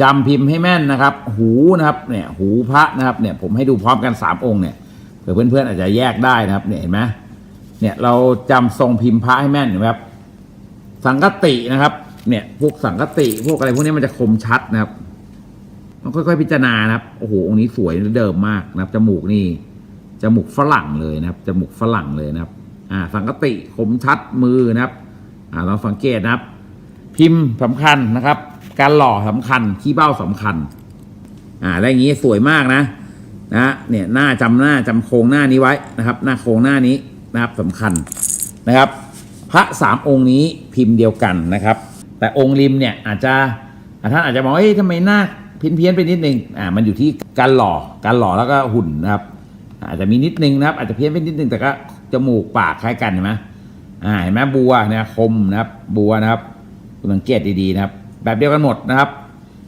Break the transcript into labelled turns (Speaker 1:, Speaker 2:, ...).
Speaker 1: จำพิมพ์ให้แม่นนะครับ หูนะครับเนี่ยหูพระนะครับเนี่ยผมให้ดูพร้อมกันสามองค์เนี่ยเผื่อเพื่อนๆอาจจะแยกได้นะครับเนี่ยเห็นไหมเนี่ยเราจำทรงพิมพ์พระให้แม่นนไหมครับ สังกตินะครับ เนี่ยพวกสังกติพวกอะไรพวกนี้มันจะคมชัดนะครับต้องค่อยๆพิจารณานะครับโอ้โหองค์นี้สวยเดิมมากนะครับจมูกนี่จมูกฝรั่งเลยนะครับจมูกฝรั่งเลยนะครับ อ่า สังกติคมชัดมือนะครับ อ่าเราสังเกตนะครับ พิมพ์สำคัญนะครับ การหล่อสำคัญขี้เบ้าสำคัญ อ่าแล้วอย่างนี้สวยมากนะนะเนี่ยหน้าจำหน้าจำโครงหน้านี้ไว้นะครับ หน้าโครงหน้านี้นะครับสำคัญนะครับ พระสามองค์นี้พิมพ์เดียวกันนะครับ แต่องค์ริมเนี่ยอาจจะท่านอาจจะมองเอ้ยทำไมหน้าเพี้ยนเพี้ยนไปนิดนึงอ่ามันอยู่ที่การหล่อการหล่อแล้วก็หุ่นนะครับ อาจจะมีนิดนึงนะครับ อาจจะเพี้ยนไปนิดนึงแต่ก็จมูกปากคล้ายกันเห็นไหมอ่าเห็นไหมบัวนี่ยคมนะครับ บัวนะครับคุณสังเกตดีๆนะครับ แบบเดียวกันหมดนะครับ